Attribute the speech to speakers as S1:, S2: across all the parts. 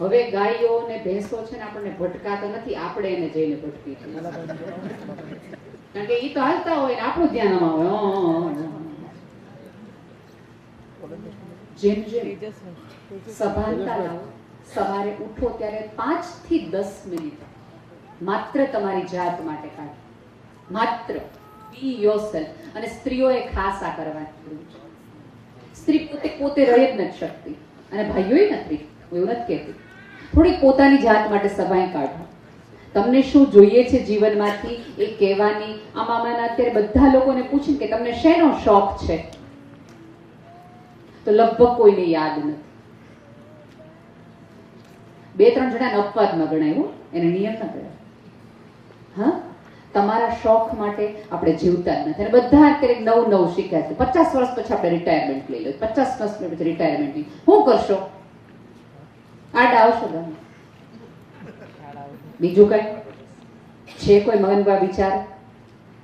S1: હવે ગાયો ને ભેંસો છે ને આપણને ભટકાતા નથી, આપણે એને જઈને ભટકી કારણ કે એ તો હાલતા હોય ને, આપણું ધ્યાન અ. જેમ જેમ સભાનતા સવારે ઉઠો ત્યારે પાંચથી દસ મિનિટ માત્ર તમારી જાત માટે કાઢો. માત્ર. બી યોરસેલ્ફ અને સ્ત્રીઓએ ખાસ આ કરવાની સ્ત્રી પોતે પોતે રહી જ નથી શકતી. અને ભાઈઓય નથી. હું એવું નથી કહેતી. થોડીક પોતાની જાત માટે સમય કાઢો. તમને શું જોઈએ છે જીવનમાંથી? એ કહેવાની, આમાં અત્યારે બધા લોકોને પૂછીને કે તમને શેનો શોખ છે? તો લગભગ કોઈને યાદ નથી. બે, ત્રણ જણાને અપવાદમાં ગણાયું એને નિયમ ન કર્યો. હા? તમારા શોખ માટે આપણે જીવતા જ નથી. અને બધા અત્યારે નવું નવું શીખ્યા છે. પચાસ વર્ષ પછી આપણે રિટાયરમેન્ટ લઈ લો. પચાસ વર્ષ પછી રિટાયરમેન્ટ શું કરશો? આડા તમે બીજું કઈ? છે કોઈ મગનમાં વિચાર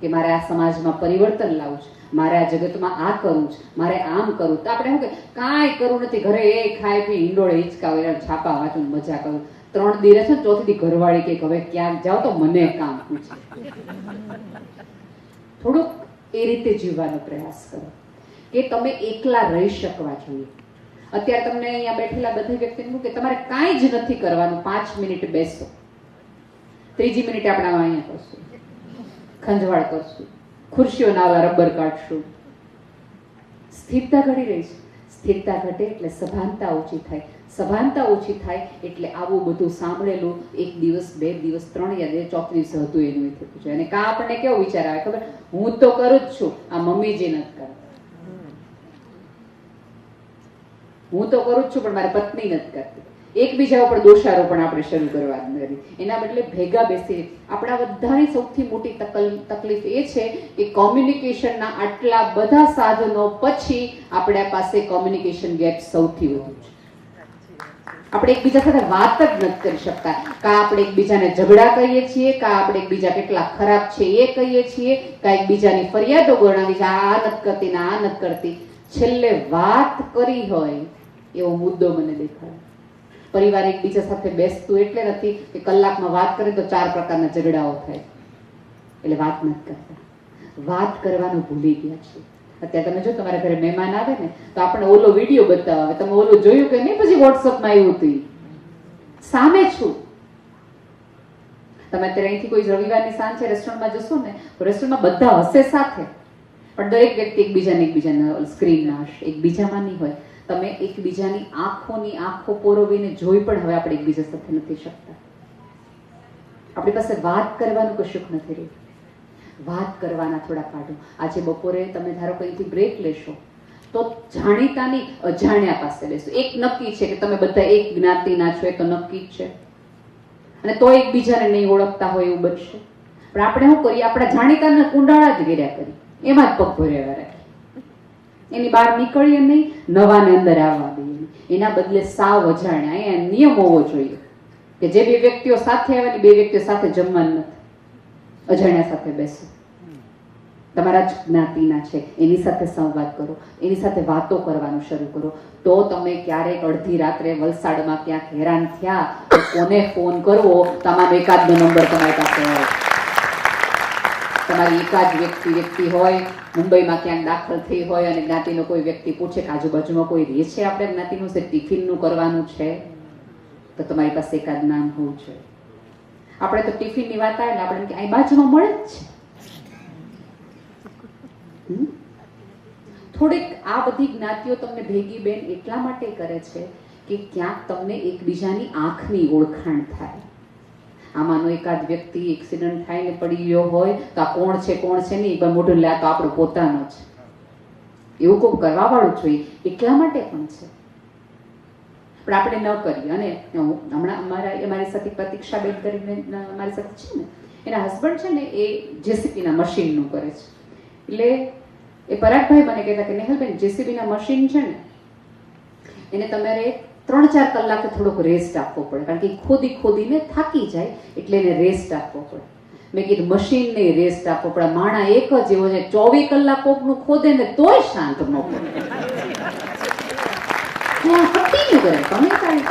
S1: કે મારે આ સમાજમાં પરિવર્તન લાવવું છે? મારે આ જગતમાં આ કરવું છે? મારે આમ કરવું? તો આપણે શું કે કાંઈ કરવું નથી. ઘરે એ ખાય પી ઈંડોળે હિંચકા હોય છાપા વાંચું મજા કરું. ત્રણ દિવસ ચોથી દી ઘરવાળી કે હવે ક્યાંક જાઓ તો મને કામ પૂછે. થોડુંક એ રીતે જીવવાનો પ્રયાસ કરો કે તમે એકલા રહી શકવા જોઈએ. અત્યારે તમને અહીંયા બેઠેલા બધી વ્યક્તિને કહું કે તમારે કાંઈ જ નથી કરવાનું. પાંચ મિનિટ બેસો. ત્રીજી મિનિટ આપણે અહીંયા કરશું. ખંજવાળ કરશું. ખુરશીઓના આવા રબર કાઢશું. સ્થિરતા ઘટી રહી છે. સ્થિરતા ઘટે એટલે સભાનતા ઓછી થાય. સભાનતા ઓછી થાય એટલે આવું બધું સાંભળેલું એક દિવસ, બે દિવસ, ત્રણ યાદ ચોથ દિવસે હતું એનું થતું છે અને કાં આપણને કેવો વિચાર આવે? ખબર? હું તો કરું જ છું. આ મમ્મીજી નથી કરતા. હું તો કરું જ છું, પણ મારી પત્ની નથી કરતી. એકબીજા ઉપર દોષારોપણ આપણે શરૂ કરવા નથી. એના બદલે ભેગા બેસી આપણા બધાની સૌથી મોટી તકલીફ એ છે કે કોમ્યુનિકેશનના આટલા બધા સાધનો પછી આપણા પાસે કોમ્યુનિકેશન ગેપ સૌથી વધુ છે. આપણે એકબીજા સાથે વાત જ નથી કરી શકતા. કા આપણે એકબીજાને ઝઘડા કહીએ છીએ, કા આપણે એકબીજા કેટલા ખરાબ છે એ કહીએ છીએ, કા એકબીજાની ફરિયાદો ગણાવી છે, આ નથી કરતી ને આ નથી કરતી. છેલ્લે વાત કરી હોય એવો મુદ્દો મને દેખાય. પરિવાર એકબીજા સાથે બેસતું એટલે નથી કે કલાકમાં વાત કરે તો ચાર પ્રકારના ઝઘડાઓ થાય. એટલે વાત નથી કરતા. વાત કરવાનું ભૂલી ગયા છે અત્યારે તમે જો તમારા ઘરે મહેમાન આવે ને, તો આપણે ઓલો વીડિયો બતાવે. તમે ઓલું જોયું કે નહીં પછી વોટ્સઅપમાં આવ્યું હતું સામે છું. તમે અત્યારે અહીંથી કોઈ રવિવારની સાંજે રેસ્ટોરન્ટમાં જશો ને, તો રેસ્ટોરન્ટમાં બધા હશે સાથે. પણ દરેક વ્યક્તિ એકબીજાને એકબીજાના સ્ક્રીન નાશ, એકબીજામાં નહીં હોય. તમે એકબીજાની આંખોની આંખો પોરોવીને જોઈ પણ હવે આપણે એકબીજા સાથે નથી શકતા. આપણી પાસે વાત કરવાનું કશુંક નથી રહ્યું. વાત કરવાના થોડા પાડો. આજે બપોરે તમે ધારો કંઈથી બ્રેક લેશો, તો જાણીતાની અજાણ્યા પાસે બેસો. એક નક્કી છે કે તમે બધા એક જ્ઞાતિના છો, એ તો નક્કી જ છે. અને તો એકબીજાને નહીં ઓળખતા હોય એવું બનશે. પણ આપણે શું કરીએ? આપણા જાણીતાને કુંડાળા જ ગેર્યા કરી એમાં જ પગ ભર્યા રાખીએ એની બહાર નીકળીએ નહીં, નવાને અંદર આવવા દઈએ એના બદલે સાવ અજાણ્યા. એ નિયમ હોવો જોઈએ કે જે બે વ્યક્તિઓ સાથે આવે ને બે વ્યક્તિઓ સાથે જમવાનું નથી. અજાણ્યા સાથે બેસો. તમારા જ જ્ઞાતિના છે. એની સાથે સંવાદ કરો. એની સાથે વાતો કરવાનું શરૂ કરો. તો તમે ક્યારેક અડધી રાત્રે વલસાડમાં ક્યાંક હેરાન થયા કોને ફોન કરવો? તમારો એકાદનો નંબર તમારી પાસે હોય. તમારી એકાદ વ્યક્તિ વ્યક્તિ હોય, મુંબઈમાં ક્યાંક દાખલ થઈ હોય અને જ્ઞાતિનો કોઈ વ્યક્તિ પૂછે કે આજુબાજુમાં કોઈ રહે છે આપણે જ્ઞાતિનું, છે ટિફિનનું કરવાનું છે? તો તમારી પાસે એકાદ નામ હોવું જોઈએ. આપણે તો ટિફિનની વાત આવે ને આપણે અહીં બાજુમાં મળે જ છે. થોડીક આ બધી જ્ઞાતિઓ તમને ભેગી બેન એટલા માટે કરે છે કે ક્યાંક તમને એકબીજાની આંખની ઓળખાણ થાય. આમાંનો એકાદ વ્યક્તિ એક્સિડન્ટ થાય ને પડી ગયો હોય તો આ કોણ છે કોણ છે નહીં પણ મોઢું લે તો આપણું પોતાનું છે એવું કોઈ કરવા વાળું જોઈએ એટલા માટે પણ છે. પણ આપણે ન કરીએ. અને હમણાં અમારા અમારી સાથે પ્રતીક્ષાબેન કરીને મારી સાથે છે ને, એના હસબન્ડ છે ને, એ જેસીપીના મશીનનું કરે છે. એટલે એ પરાગભાઈ મને કહેતા કે નેહલબેન જેસીબીના મશીન છે ને, એને તમારે ત્રણ ચાર કલાકે થોડોક રેસ્ટ આપવો પડે. કારણ કે ખોદી ખોદીને થાકી જાય એટલે એને રેસ્ટ આપવો પડે. મેં કીધું મશીનને રેસ્ટ આપવો પડે. માણા એક જ એવો છે, ચોવીસ કલાક કોકનું ખોદે ને તોય શાંત ન પડે. તમે કરી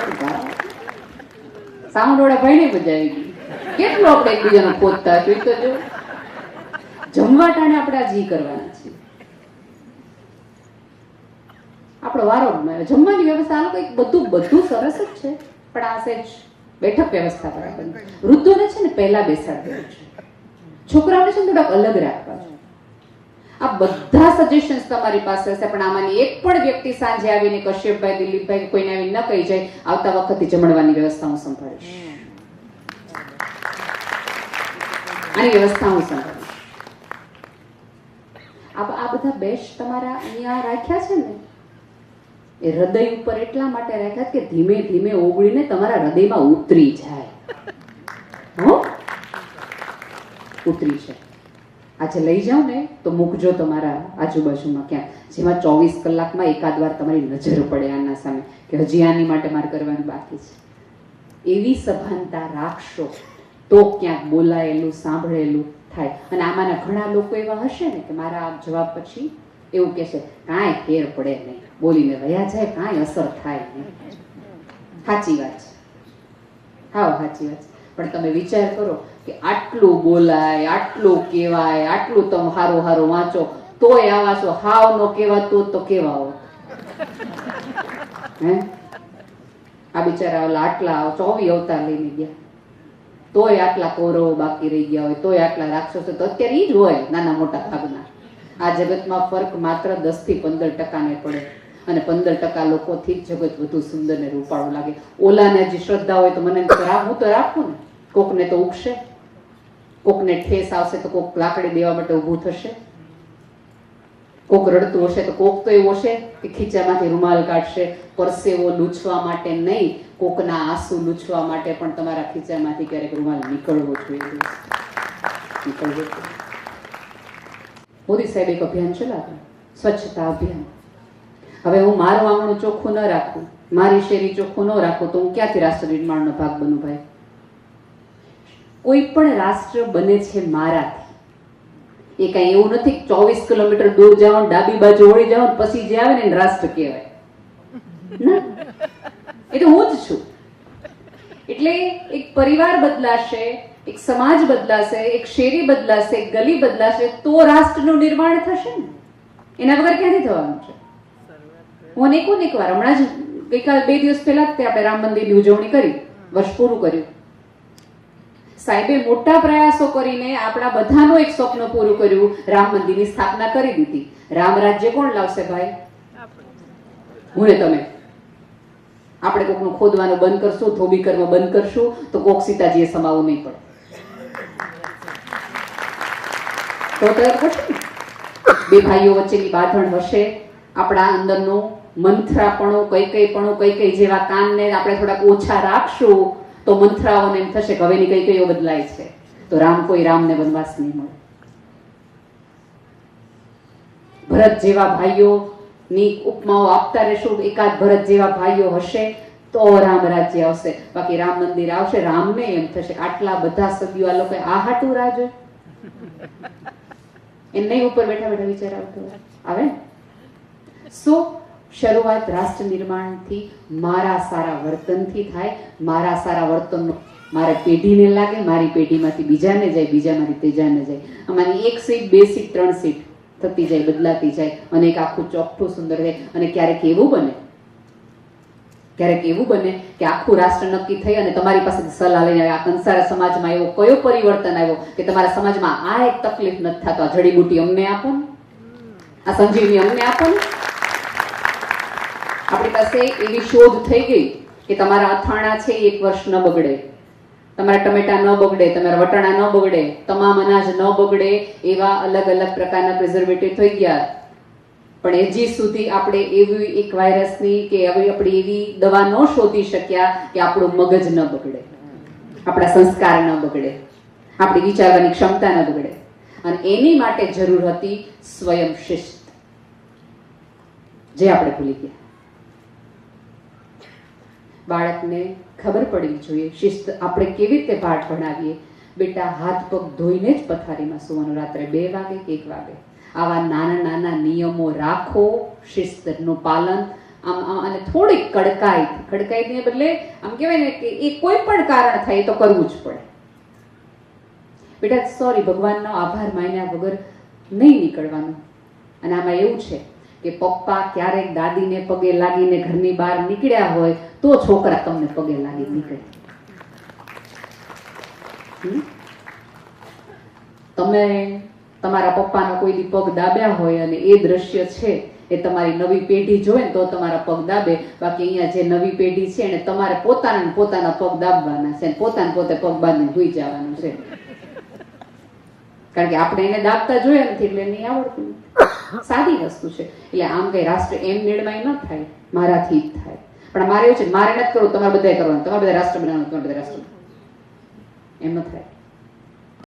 S1: ભાઈને મજા આવી ગઈ. કેટલું આપણે એકબીજાનો ખોદતા તો જમવા ટાણે આપણે આ જી કરવાના છીએ. આપણો વારો. જમવાની વ્યવસ્થા આ લોકો બધું બધું સરસ જ છે. પણ આ સેજ બેઠક વ્યવસ્થા બરાબર. વૃદ્ધોને છે ને પહેલા બેસાડવાનું છે. છોકરાઓને છે ને થોડાક અલગ રાખવા છે. આ બધા સજેશન્સ તમારી પાસે હશે, પણ આમાંની એક પણ વ્યક્તિ સાંજે આવીને કશ્યપભાઈ, દિલીપભાઈ કોઈને આવી ન કહી જાય, આવતા વખતે જમણવાની વ્યવસ્થા હું સંભાળીશ. આની વ્યવસ્થા હું સંભાળીશ. આ બધા બેશ તમારા અહીંયા રાખ્યા છે ને? એ હૃદય ઉપર એટલા માટે રાખ્યા કે ધીમે ધીમે ઓગળીને તમારા હૃદયમાં ઉતરી જાય. હો? ઉતરી છે આજે લઈ જાઓ ને તો મૂકજો તમારા આજુબાજુમાં ક્યાંક જેમાં ચોવીસ કલાકમાં એકાદ વાર તમારી નજર પડે આના સામે કે હજી આની માટે મારે કરવાનું બાકી છે. એવી સભાનતા રાખશો તો ક્યાંક બોલાયેલું, સાંભળેલું થાય. અને આમાંના ઘણા લોકો એવા હશે ને કે મારા જવાબ પછી એવું કહેશે કાંઈ ફેર પડે નહીં. બોલીને વયા જાય, કાંઈ અસર થાય નહીં. સાચી વાત છે. હાવ સાચી વાત છે. પણ તમે વિચાર કરો કે આટલું બોલાય, આટલું કહેવાય, આટલું તમે હારો હારો વાંચો, તોય આવા છો, હાવ નો કહેવાતું તો કેવા હો હે? આ બિચારા ઓલા આટલા ચોવી અવતાર લઈને ગયા. તોય આટલા કૌરવો બાકી રહી ગયા હોય, તોય આટલા રાક્ષસો, તો અત્યારે એ જ હોય, નાના મોટા ભાગના. આ જગતમાં ફરક માત્ર દસથી પંદર ટકાને પડે. અને પંદર ટકા લોકોથી જ જગત વધુ સુંદર ને રૂપાળું લાગે. ઓલાને હજી શ્રદ્ધા હોય તો મને હું તો રાખું ને. કોકને તો ઉગશે. કોકને ઠેસ આવશે તો કોક લાકડી દેવા માટે ઊભું થશે. કોક રડતું હશે તો કોક તો એવું હશે કે ખીચામાંથી રૂમાલ કાઢશે. પરસેવો લૂછવા માટે નહીં, કોકના આંસુ લૂછવા માટે પણ તમારા ખીચામાંથી ક્યારેક રૂમાલ નીકળવો જોઈએ. નીકળવો જોઈએ. મોદી સાહેબ એક અભિયાન ચલાવ્યું. સ્વચ્છતા અભિયાન. હવે હું મારું આંગણું ચોખ્ખું ન રાખું, મારી શેરી ચોખ્ખું ન રાખું, તો હું ક્યાંથી રાષ્ટ્ર નિર્માણનો ભાગ બનું ભાઈ? કોઈ પણ રાષ્ટ્ર બને છે મારાથી. એ કઈ એવું નથી ચોવીસ કિલોમીટર દૂર જાઓ ડાબી બાજુ વળી જાઓ પછી જે આવે ને રાષ્ટ્ર કહેવાય. એ તો હું જ છું. એટલે એક પરિવાર બદલાશે એક સમાજ બદલાશે, એક શેરી બદલાશે ગલી બદલાશે, તો રાષ્ટ્રનું નિર્માણ થશે ને. એના વગર ક્યાંથી થવાનું છે? હું અનેકો અનેક વાર હમણાં જ ગઈકાલ બે દિવસ પહેલા જ આપણે રામ મંદિરની ઉજવણી કરી, વર્ષ પૂરું કર્યું. સાહેબે મોટા પ્રયાસો કરીને આપણા બધાનું એક સ્વપ્ન પૂરું કર્યું, રામ મંદિરની સ્થાપના કરી દીધી. રામ રાજ્ય કોણ લાવશે ભાઈ? હું તમે. આપણે કોકનું ખોદવાનું બંધ કરશું ધોબી કર્મ બંધ કરશું, તો કોક સીતાજીએ સમાવવું નહીં પડે. તો કરશે બે ભાઈઓ વચ્ચેની બાંધણ હશે આપણા અંદરનો મંથરાપણો કઈ કઈ પણું કઈ કઈ જેવા કાનને આપણે થોડાક ઓછા રાખશું, તો મંથરાઓને એમ થશે કે હવેની કઈ કઈઓ બદલાય છે. તો રામ કોઈ રામને વનવાસ નહીં મળે. ભરત જેવા ભાઈઓની ઉપમાઓ આપતા રહેશું. એકાદ ભરત જેવા ભાઈઓ હશે, તો રામ રાજ્ય આવશે. બાકી રામ મંદિર આવશે, રામને એમ થશે. આટલા બધા સભ્યો આ લોકો આ હાટું રાહ જોય એ નહીં ઉપર બેઠા બેઠા વિચાર આવતો આવે? સો શરૂઆત રાષ્ટ્ર નિર્માણથી મારા સારા વર્તનથી થાય. મારા સારા વર્તનનો મારા પેઢીને લાગે, મારી પેઢીમાંથી બીજાને જાય, બીજામાંથી ત્રીજાને જાય. અમારી એક સીટ, બે સીટ, ત્રણ સીટ થતી જાય, બદલાતી જાય અને એક આખું ચોખ્ઠું સુંદર રહે અને ક્યારેક એવું બને ક્યારેક એવું બને કે આખું રાષ્ટ્ર નક્કી થઈ અને તમારી પાસે સલાહ લઈને આવે, આ કંસારા સમાજમાં એવો કયો પરિવર્તન આવ્યો કે તમારા સમાજમાં આ એક તકલીફ નથી થતો? આ જડીબુટી અમને આપો આ સંજીવની અમને આપો આપણી પાસે એવી શોધ થઈ ગઈ કે તમારા અથાણા છે એક વર્ષ ન બગડે. તમારા ટમેટા ન બગડે તમારા વટાણા ન બગડે તમામ અનાજ ન બગડે એવા અલગ અલગ પ્રકારના પ્રિઝર્વેટિવ થઈ ગયા. પણ હજી સુધી આપણે એવી એક વાયરસની કે આપણી એવી દવા ન શોધી શક્યા કે આપણું મગજ ન બગડે. આપણા સંસ્કાર ન બગડે. આપણી વિચારવાની ક્ષમતા ન બગડે. અને એની માટે જરૂર હતી સ્વયં શિસ્ત. જે આપણે ભૂલી ગયા. બાળકને ખબર પડવી જોઈએ શિસ્ત આપણે કેવી રીતે પાઠ ભણાવીએ. બેટા હાથ પગ ધોઈને જ પથારીમાં સુવાનું રાત્રે બે વાગે કે એક વાગે. આવા નાના નાના નિયમો રાખો, શિસ્તનું પાલન, આમ અને થોડીક કડકાઈ, કડકાઈને બદલે આમ કહેવાય ને કે એ કોઈ પણ કારણ થાય તો કરવું જ પડે. બેટા સોરી ભગવાનનો આભાર માન્યા વગર નહીં નીકળવાનું. અને આમાં એવું છે કે પપ્પા ક્યારેક દાદીને પગે લાગીને ઘરની બહાર નીકળ્યા હોય તો છોકરા તમને પગે લાગી નીકળે? તમે તમારા પપ્પાનો કોઈ દી પગ દાબ્યા હોય અને એ દ્રશ્ય છે, એ તમારી નવી પેઢી જોવે ને તો તમારા પગ દાબે. બાકી અહીંયા જે નવી પેઢી છે, એને તમારે પોતાના પોતાના પગ દાબવાના છે પોતાને પોતે પગ બાંધીને ભૂઈ જવાનું છે. કારણ કે આપણે એને દાબતા જોયા નથી, એટલે નહીં આવડતું. સાદી વસ્તુ છે. એટલે આમ કઈ રાષ્ટ્ર એમ નિર્ણય ન થાય. મારાથી જ થાય. પણ મારે એવું છે, મારે નથી કરવું, તમારે બધા કરવાનું. તમારે બધા રાષ્ટ્ર બનાવવાનું તમારે બધા રાષ્ટ્ર એમ ન થાય.